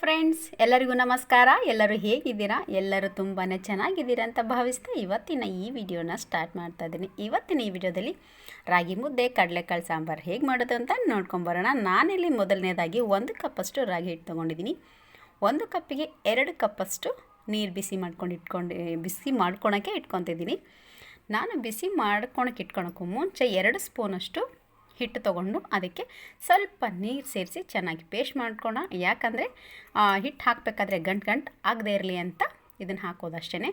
Friends? ಎಲ್ಲರಿಗೂ ನಮಸ್ಕಾರ. ಎಲ್ಲರೂ ಹೇಗಿದ್ದೀರಾ? ಎಲ್ಲರೂ ತುಂಬಾ ಚೆನ್ನಾಗಿದ್ದೀರಾ ಅಂತ ಭಾವಿಸ್ತಾ ಇವತ್ತಿನ ಈ ವಿಡಿಯೋನ ಸ್ಟಾರ್ಟ್ ಮಾಡ್ತಾ ಇದ್ದೀನಿ. ಇವತ್ತಿನ ಈ ವಿಡಿಯೋದಲ್ಲಿ ರಾಗಿ ಮುದ್ದೆ, ಕಡಲೆಕಾಳು ಸಾಂಬಾರು ಹೇಗೆ ಮಾಡೋದು ಅಂತ ನೋಡ್ಕೊಂಬರೋಣ ನಾನಿಲ್ಲಿ ಮೊದಲನೇದಾಗಿ ಒಂದು ಕಪ್ಪಷ್ಟು ರಾಗಿ ಹಿಟ್ಟು ತೊಗೊಂಡಿದ್ದೀನಿ. ಒಂದು ಕಪ್ಪಿಗೆ ಎರಡು ಕಪ್ಪಷ್ಟು ನೀರು ಬಿಸಿ ಮಾಡ್ಕೊಂಡು ಇಟ್ಕೊಂಡು, ಬಿಸಿ ಮಾಡ್ಕೊಳಕ್ಕೆ ಇಟ್ಕೊತಿದ್ದೀನಿ. ನಾನು ಬಿಸಿ ಮಾಡ್ಕೊಳಕ್ಕೆ ಇಟ್ಕೊಳಕ್ಕೂ ಮುಂಚೆ ಎರಡು ಸ್ಪೂನಷ್ಟು ಹಿಟ್ಟು ತೊಗೊಂಡು ಅದಕ್ಕೆ ಸ್ವಲ್ಪ ನೀರು ಸೇರಿಸಿ ಚೆನ್ನಾಗಿ ಪೇಸ್ಟ್ ಮಾಡ್ಕೊಳ ಯಾಕಂದರೆ ಹಿಟ್ಟು ಹಾಕಬೇಕಾದ್ರೆ ಗಂಟು ಗಂಟು ಆಗದೇ ಇರಲಿ ಅಂತ ಇದನ್ನು ಹಾಕೋದಷ್ಟೇ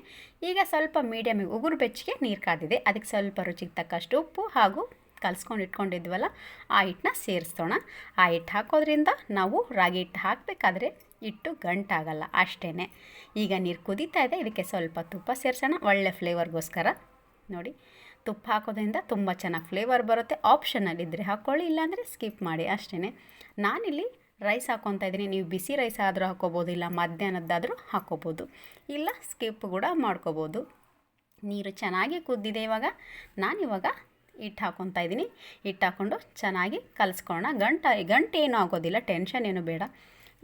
ಈಗ ಸ್ವಲ್ಪ ಮೀಡಿಯಮಿಗೆ ಉಗುರು ಬೆಚ್ಚಗೆ ನೀರು ಕಾದಿದೆ. ಅದಕ್ಕೆ ಸ್ವಲ್ಪ ರುಚಿಗೆ ತಕ್ಕಷ್ಟು ಉಪ್ಪು ಹಾಗೂ ಕಲಿಸ್ಕೊಂಡು ಇಟ್ಕೊಂಡಿದ್ವಲ್ಲ, ಆ ಹಿಟ್ಟನ್ನ ಸೇರಿಸೋಣ. ಆ ಹಿಟ್ಟು ಹಾಕೋದ್ರಿಂದ ನಾವು ರಾಗಿ ಹಿಟ್ಟು ಹಾಕಬೇಕಾದ್ರೆ ಹಿಟ್ಟು ಗಂಟಾಗಲ್ಲ ಅಷ್ಟೇ ಈಗ ನೀರು ಕುದೀತಾ ಇದೆ. ಇದಕ್ಕೆ ಸ್ವಲ್ಪ ತುಪ್ಪ ಸೇರಿಸೋಣ. ಒಳ್ಳೆ ಫ್ಲೇವರ್ಗೋಸ್ಕರ ನೋಡಿ ತುಪ್ಪ ಹಾಕೋದ್ರಿಂದ ತುಂಬ ಚೆನ್ನಾಗಿ ಫ್ಲೇವರ್ ಬರುತ್ತೆ. ಆಪ್ಷನಲ್ಲಿ ಇದ್ದರೆ ಹಾಕ್ಕೊಳ್ಳಿ ಇಲ್ಲಾಂದರೆ ಸ್ಕಿಪ್ ಮಾಡಿ ಅಷ್ಟೇ ನಾನಿಲ್ಲಿ ರೈಸ್ ಹಾಕ್ಕೊತಾ ಇದ್ದೀನಿ. ನೀವು ಬಿಸಿ ರೈಸ್ ಆದರೂ ಹಾಕ್ಕೋಬೋದು ಇಲ್ಲ ಮಧ್ಯಾಹ್ನದ್ದಾದರೂ ಹಾಕ್ಕೋಬೋದು ಇಲ್ಲ ಸ್ಕಿಪ್ ಕೂಡ ಮಾಡ್ಕೋಬೋದು. ನೀರು ಚೆನ್ನಾಗಿ ಕುದ್ದಿದೆ ಇವಾಗ. ನಾನಿವಾಗ ಹಿಟ್ಟು ಹಾಕ್ಕೊತಾ ಇದ್ದೀನಿ. ಹಿಟ್ಟು ಹಾಕ್ಕೊಂಡು ಚೆನ್ನಾಗಿ ಕಲಿಸ್ಕೊಳ್ಳೋಣ. ಗಂಟ, ಗಂಟೆ ಏನೂ ಆಗೋದಿಲ್ಲ ಟೆನ್ಷನ್ ಏನು ಬೇಡ.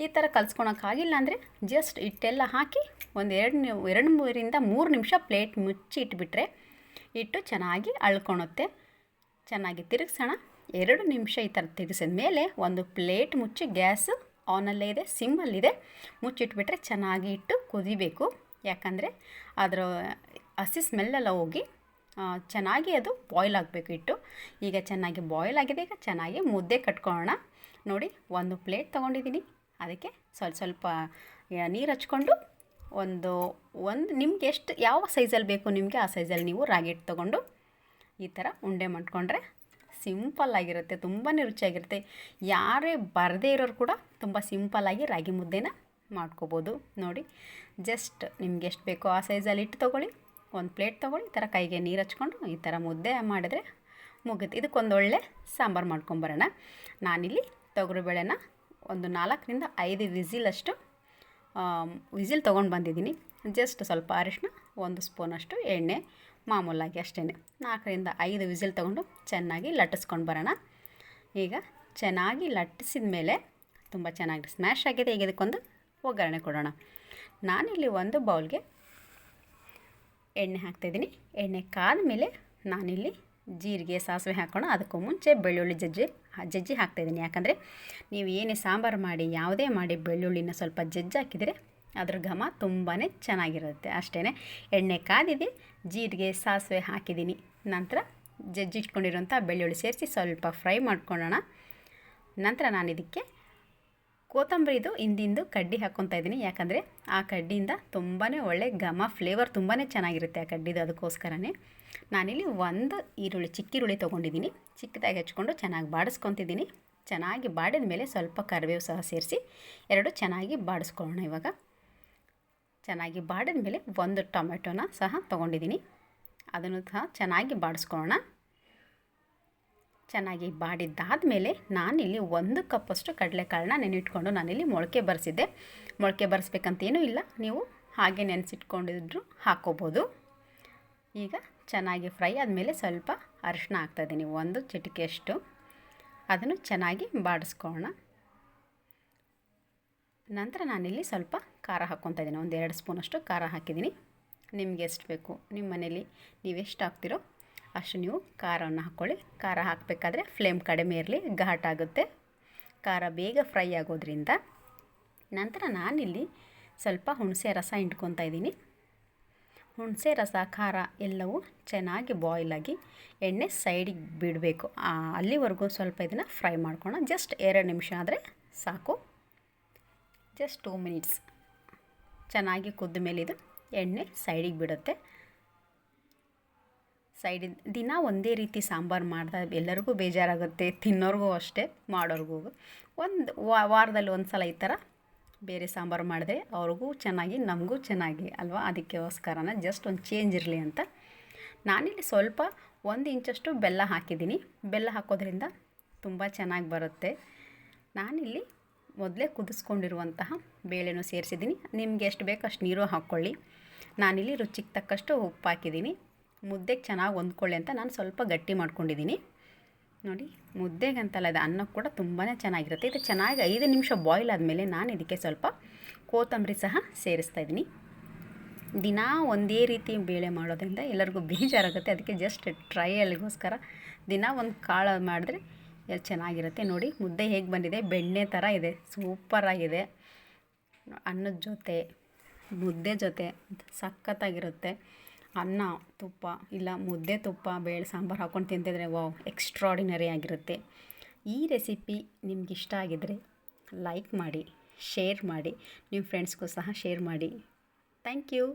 ಈ ಥರ ಕಲಿಸ್ಕೊಳಕ್ಕಾಗಿಲ್ಲ ಅಂದರೆ ಜಸ್ಟ್ ಹಿಟ್ಟೆಲ್ಲ ಹಾಕಿ ಒಂದು ಎರಡು ಎರಡು ಮೂರಿಂದ ಮೂರು ನಿಮಿಷ ಪ್ಲೇಟ್ ಮುಚ್ಚಿ ಇಟ್ಬಿಟ್ರೆ ಇಟ್ಟು ಚೆನ್ನಾಗಿ ಅಳ್ಕೊಳುತ್ತೆ ಚೆನ್ನಾಗಿ ತಿರುಗಿಸೋಣ. ಎರಡು ನಿಮಿಷ ಈ ಥರ ತಿರುಗಿಸಿದ ಮೇಲೆ ಒಂದು ಪ್ಲೇಟ್ ಮುಚ್ಚಿ ಗ್ಯಾಸು ಆನಲ್ಲೇ ಇದೆ ಸಿಮ್ಮಲ್ಲಿದೆ ಮುಚ್ಚಿಟ್ಬಿಟ್ರೆ ಚೆನ್ನಾಗಿ ಇಟ್ಟು ಕುದಿಬೇಕು. ಯಾಕಂದರೆ ಅದರ ಹಸಿ ಸ್ಮೆಲ್ಲೆಲ್ಲ ಹೋಗಿ ಚೆನ್ನಾಗಿ ಅದು ಬಾಯ್ಲ್ ಆಗಬೇಕು ಇಟ್ಟು. ಈಗ ಚೆನ್ನಾಗಿ ಬಾಯ್ಲ್ ಆಗಿದೆ. ಈಗ ಚೆನ್ನಾಗಿ ಮುದ್ದೆ ಕಟ್ಕೊಳ್ಳೋಣ. ನೋಡಿ, ಒಂದು ಪ್ಲೇಟ್ ತೊಗೊಂಡಿದ್ದೀನಿ. ಅದಕ್ಕೆ ಸ್ವಲ್ಪ ಸ್ವಲ್ಪ ನೀರು ಹಚ್ಕೊಂಡು ಒಂದು ಒಂದು ನಿಮ್ಗೆ ಎಷ್ಟು ಯಾವ ಸೈಜಲ್ಲಿ ಬೇಕು ನಿಮಗೆ ಆ ಸೈಜಲ್ಲಿ ನೀವು ರಾಗಿ ಹಿಟ್ಟು ತೊಗೊಂಡು ಈ ಥರ ಉಂಡೆ ಮಾಡಿಕೊಂಡ್ರೆ ಸಿಂಪಲ್ಲಾಗಿರುತ್ತೆ ತುಂಬಾ ರುಚಿಯಾಗಿರುತ್ತೆ. ಯಾರೇ ಬರದೇ ಇರೋರು ಕೂಡ ತುಂಬ ಸಿಂಪಲ್ಲಾಗಿ ರಾಗಿ ಮುದ್ದೆನ ಮಾಡ್ಕೋಬೋದು. ನೋಡಿ ಜಸ್ಟ್ ನಿಮ್ಗೆ ಎಷ್ಟು ಬೇಕೋ ಆ ಸೈಜಲ್ಲಿ ಹಿಟ್ಟು ತೊಗೊಳ್ಳಿ, ಒಂದು ಪ್ಲೇಟ್ ತೊಗೊಳ್ಳಿ, ಈ ಥರ ಕೈಗೆ ನೀರು ಹಚ್ಕೊಂಡು ಈ ಥರ ಮುದ್ದೆ ಮಾಡಿದ್ರೆ ಮುಗಿತು. ಇದಕ್ಕೊಂದು ಒಳ್ಳೆ ಸಾಂಬಾರು ಮಾಡ್ಕೊಂಬರೋಣ ನಾನಿಲ್ಲಿ ತೊಗರಿಬೇಳೆನ ಒಂದು ನಾಲ್ಕರಿಂದ ಐದು ವಿಸಿಲಷ್ಟು ವಿಸಿಲ್ ತೊಗೊಂಡು ಬಂದಿದ್ದೀನಿ. ಜಸ್ಟ್ ಸ್ವಲ್ಪ ಅರಿಶಿನ ಒಂದು ಸ್ಪೂನಷ್ಟು ಎಣ್ಣೆ, ಮಾಮೂಲಾಗಿ ಅಷ್ಟೇ ನಾಲ್ಕರಿಂದ ಐದು ವಿಸಿಲ್ ತೊಗೊಂಡು ಚೆನ್ನಾಗಿ ಲಟ್ಟಿಸ್ಕೊಂಡು ಬರೋಣ. ಈಗ ಚೆನ್ನಾಗಿ ಲಟ್ಟಿಸಿದ ಮೇಲೆ ತುಂಬ ಚೆನ್ನಾಗಿ ಸ್ಮ್ಯಾಶ್ ಆಗಿದೆ. ಈಗ ಇದಕ್ಕೊಂದು ಒಗ್ಗರಣೆ ಕೊಡೋಣ. ನಾನಿಲ್ಲಿ ಒಂದು ಬೌಲ್ಗೆ ಎಣ್ಣೆ ಹಾಕ್ತಾಯಿದ್ದೀನಿ ಎಣ್ಣೆ ಕಾದ ಮೇಲೆ ನಾನಿಲ್ಲಿ ಜೀರಿಗೆ, ಸಾಸಿವೆ ಹಾಕೋಣ. ಅದಕ್ಕೂ ಮುಂಚೆ ಬೆಳ್ಳುಳ್ಳಿ ಜಜ್ಜಿ ಜಜ್ಜಿ ಹಾಕ್ತಾಯಿದ್ದೀನಿ ಯಾಕಂದರೆ ನೀವು ಏನೇ ಸಾಂಬಾರು ಮಾಡಿ, ಯಾವುದೇ ಮಾಡಿ ಬೆಳ್ಳುಳ್ಳಿನ ಸ್ವಲ್ಪ ಜಜ್ಜಿ ಹಾಕಿದರೆ ಅದ್ರ ಘಮ ತುಂಬಾ ಚೆನ್ನಾಗಿರುತ್ತೆ. ಅಷ್ಟೇ ಎಣ್ಣೆ ಕಾದಿದೆ, ಜೀರಿಗೆ, ಸಾಸಿವೆ ಹಾಕಿದ್ದೀನಿ. ನಂತರ ಜಜ್ಜಿಟ್ಕೊಂಡಿರೋಂಥ ಬೆಳ್ಳುಳ್ಳಿ ಸೇರಿಸಿ ಸ್ವಲ್ಪ ಫ್ರೈ ಮಾಡ್ಕೊಳ್ಳೋಣ. ನಂತರ ನಾನು ಇದಕ್ಕೆ ಕೊತ್ತಂಬರಿದು ಹಿಂದಿಂದು ಕಡ್ಡಿ ಹಾಕ್ಕೊತಾ ಇದ್ದೀನಿ. ಯಾಕಂದರೆ ಆ ಕಡ್ಡಿಯಿಂದ ತುಂಬಾ ಒಳ್ಳೆ ಘಮ ಫ್ಲೇವರ್ ತುಂಬಾ ಚೆನ್ನಾಗಿರುತ್ತೆ ಆ ಕಡ್ಡಿದು ಅದಕ್ಕೋಸ್ಕರನೇ. ನಾನಿಲ್ಲಿ ಒಂದು ಈರುಳ್ಳಿ ಚಿಕ್ಕಿರುಳ್ಳಿ ತೊಗೊಂಡಿದ್ದೀನಿ. ಚಿಕ್ಕದಾಗಿ ಹಚ್ಕೊಂಡು ಚೆನ್ನಾಗಿ ಬಾಡಿಸ್ಕೊತಿದ್ದೀನಿ. ಚೆನ್ನಾಗಿ ಬಾಡಿದ ಮೇಲೆ ಸ್ವಲ್ಪ ಕರಿಬೇವು ಸಹ ಸೇರಿಸಿ ಎರಡು ಚೆನ್ನಾಗಿ ಬಾಡಿಸ್ಕೊಳ್ಳೋಣ ಇವಾಗ. ಚೆನ್ನಾಗಿ ಬಾಡಿದ ಮೇಲೆ ಒಂದು ಟೊಮೆಟೊನ ಸಹ ತೊಗೊಂಡಿದ್ದೀನಿ. ಅದನ್ನು ಸಹ ಚೆನ್ನಾಗಿ ಬಾಡಿಸ್ಕೊಳ್ಳೋಣ. ಚೆನ್ನಾಗಿ ಬಾಡಿದ್ದಾದಮೇಲೆ ನಾನಿಲ್ಲಿ ಒಂದು ಕಪ್ಪಷ್ಟು ಕಡಲೆಕಾಳನ್ನ ನೆನೆಯಿಟ್ಕೊಂಡು ನಾನಿಲ್ಲಿ ಮೊಳಕೆ ಬರೆಸಿದ್ದೆ. ಮೊಳಕೆ ಬರೆಸ್ಬೇಕಂತೇನೂ ಇಲ್ಲ. ನೀವು ಹಾಗೆ ನೆನೆಸಿಟ್ಕೊಂಡಿದ್ರು ಹಾಕೋಬೋದು. ಈಗ ಚೆನ್ನಾಗಿ ಫ್ರೈ ಆದಮೇಲೆ ಸ್ವಲ್ಪ ಅರಿಶಿನ ಹಾಕ್ತಾಯಿದ್ದೀನಿ ಒಂದು ಚಿಟಿಕೆಯಷ್ಟು ಅದನ್ನು ಚೆನ್ನಾಗಿ ಬಾಡಿಸ್ಕೊಳ್ಳೋಣ. ನಂತರ ನಾನಿಲ್ಲಿ ಸ್ವಲ್ಪ ಖಾರ ಹಾಕ್ಕೊತಾ ಇದ್ದೀನಿ. ಒಂದು ಎರಡು ಸ್ಪೂನಷ್ಟು ಖಾರ ಹಾಕಿದ್ದೀನಿ. ನಿಮ್ಗೆ ಎಷ್ಟು ಬೇಕು? ನಿಮ್ಮ ಮನೇಲಿ ನೀವೆಷ್ಟು ಹಾಕ್ತಿರೋ ಅಷ್ಟು ನೀವು ಖಾರವನ್ನು ಹಾಕ್ಕೊಳ್ಳಿ. ಖಾರ ಹಾಕಬೇಕಾದ್ರೆ ಫ್ಲೇಮ್ ಕಡಿಮೆ ಇರಲಿ, ಘಾಟ್ ಆಗುತ್ತೆ. ಖಾರ ಬೇಗ ಫ್ರೈ ಆಗೋದ್ರಿಂದ ನಂತರ ನಾನಿಲ್ಲಿ ಸ್ವಲ್ಪ ಹುಣಸೆ ರಸ ಹಿಂಡ್ಕೊತಾ ಇದ್ದೀನಿ. ಹುಣಸೆ ರಸ, ಖಾರ ಎಲ್ಲವೂ ಚೆನ್ನಾಗಿ ಬಾಯ್ಲ್ ಆಗಿ ಎಣ್ಣೆ ಸೈಡಿಗೆ ಬಿಡಬೇಕು. ಅಲ್ಲಿವರೆಗೂ ಸ್ವಲ್ಪ ಇದನ್ನು ಫ್ರೈ ಮಾಡ್ಕೊಳ್ಳೋಣ. ಜಸ್ಟ್ ಎರಡು ನಿಮಿಷ ಆದರೆ ಸಾಕು. ಜಸ್ಟ್ ಟೂ ಮಿನಿಟ್ಸ್ ಚೆನ್ನಾಗಿ ಕುದ್ದ ಮೇಲೆ ಇದು ಎಣ್ಣೆ ಸೈಡಿಗೆ ಬಿಡುತ್ತೆ. ಸೈಡಿಂದ ದಿನ ಒಂದೇ ರೀತಿ ಸಾಂಬಾರು ಮಾಡ್ತಾ ಎಲ್ಲರಿಗೂ ಬೇಜಾರಾಗುತ್ತೆ, ತಿನ್ನೋರಿಗೂ ಅಷ್ಟೇ, ಮಾಡೋರಿಗೂ. ಒಂದು ವಾರದಲ್ಲಿ ಒಂದು ಸಲ ಈ ಥರ ಬೇರೆ ಸಾಂಬಾರು ಮಾಡಿದ್ರೆ ಅವ್ರಿಗೂ ಚೆನ್ನಾಗಿ, ನಮಗೂ ಚೆನ್ನಾಗಿ ಅಲ್ವಾ? ಅದಕ್ಕೋಸ್ಕರನ ಜಸ್ಟ್ ಒಂದು ಚೇಂಜ್ ಇರಲಿ ಅಂತ ನಾನಿಲ್ಲಿ ಸ್ವಲ್ಪ ಒಂದು ಇಂಚಷ್ಟು ಬೆಲ್ಲ ಹಾಕಿದ್ದೀನಿ. ಬೆಲ್ಲ ಹಾಕೋದ್ರಿಂದ ತುಂಬ ಚೆನ್ನಾಗಿ ಬರುತ್ತೆ. ನಾನಿಲ್ಲಿ ಮೊದಲೇ ಕುದಿಸ್ಕೊಂಡಿರುವಂತಹ ಬೇಳೆನೂ ಸೇರಿಸಿದ್ದೀನಿ. ನಿಮಗೆ ಎಷ್ಟು ಬೇಕು ಅಷ್ಟು ನೀರು ಹಾಕ್ಕೊಳ್ಳಿ. ನಾನಿಲ್ಲಿ ರುಚಿಗೆ ತಕ್ಕಷ್ಟು ಉಪ್ಪು ಹಾಕಿದ್ದೀನಿ. ಮುದ್ದೆಗೆ ಚೆನ್ನಾಗಿ ಹೊಂದ್ಕೊಳ್ಳಿ ಅಂತ ನಾನು ಸ್ವಲ್ಪ ಗಟ್ಟಿ ಮಾಡ್ಕೊಂಡಿದ್ದೀನಿ ನೋಡಿ, ಮುದ್ದೆಗಂತಲ್ಲ ಇದು ಅನ್ನ ಕೂಡ ತುಂಬಾ ಚೆನ್ನಾಗಿರುತ್ತೆ. ಇದು ಚೆನ್ನಾಗಿ ಐದು ನಿಮಿಷ ಬಾಯ್ಲ್ ಆದಮೇಲೆ ನಾನು ಇದಕ್ಕೆ ಸ್ವಲ್ಪ ಕೊತ್ತಂಬರಿ ಸಹ ಸೇರಿಸ್ತಾ ಇದ್ದೀನಿ ದಿನ ಒಂದೇ ರೀತಿ ಬೇಳೆ ಮಾಡೋದ್ರಿಂದ ಎಲ್ಲರಿಗೂ ಬೇಜಾರಾಗುತ್ತೆ. ಅದಕ್ಕೆ ಜಸ್ಟ್ ಟ್ರಯಲ್ಗೋಸ್ಕರ ದಿನ ಒಂದು ಕಾಳು ಮಾಡಿದ್ರೆ ಎಲ್ಲಿ ಚೆನ್ನಾಗಿರುತ್ತೆ. ನೋಡಿ, ಮುದ್ದೆ ಹೇಗೆ ಬಂದಿದೆ? ಬೆಣ್ಣೆ ಥರ ಇದೆ. ಸೂಪರಾಗಿದೆ ಅನ್ನದ ಜೊತೆ, ಮುದ್ದೆ ಜೊತೆ ಸಖತ್ತಾಗಿರುತ್ತೆ. ಅನ್ನ, ತುಪ್ಪ ಇಲ್ಲ ಮುದ್ದೆ ತುಪ್ಪ, ಬೇಳೆ ಸಾಂಬಾರು ಹಾಕ್ಕೊಂಡು ತಿಂತಿದ್ರೆ ವಾವ್ ಎಕ್ಸ್ಟ್ರಾಡಿನರಿ ಆಗಿರುತ್ತೆ. ಈ ರೆಸಿಪಿ ನಿಮ್ಗೆ ಇಷ್ಟ ಆಗಿದರೆ ಲೈಕ್ ಮಾಡಿ ಶೇರ್ ಮಾಡಿ ನಿಮ್ಮ ಫ್ರೆಂಡ್ಸ್ಗೂ ಸಹ ಶೇರ್ ಮಾಡಿ. Thank you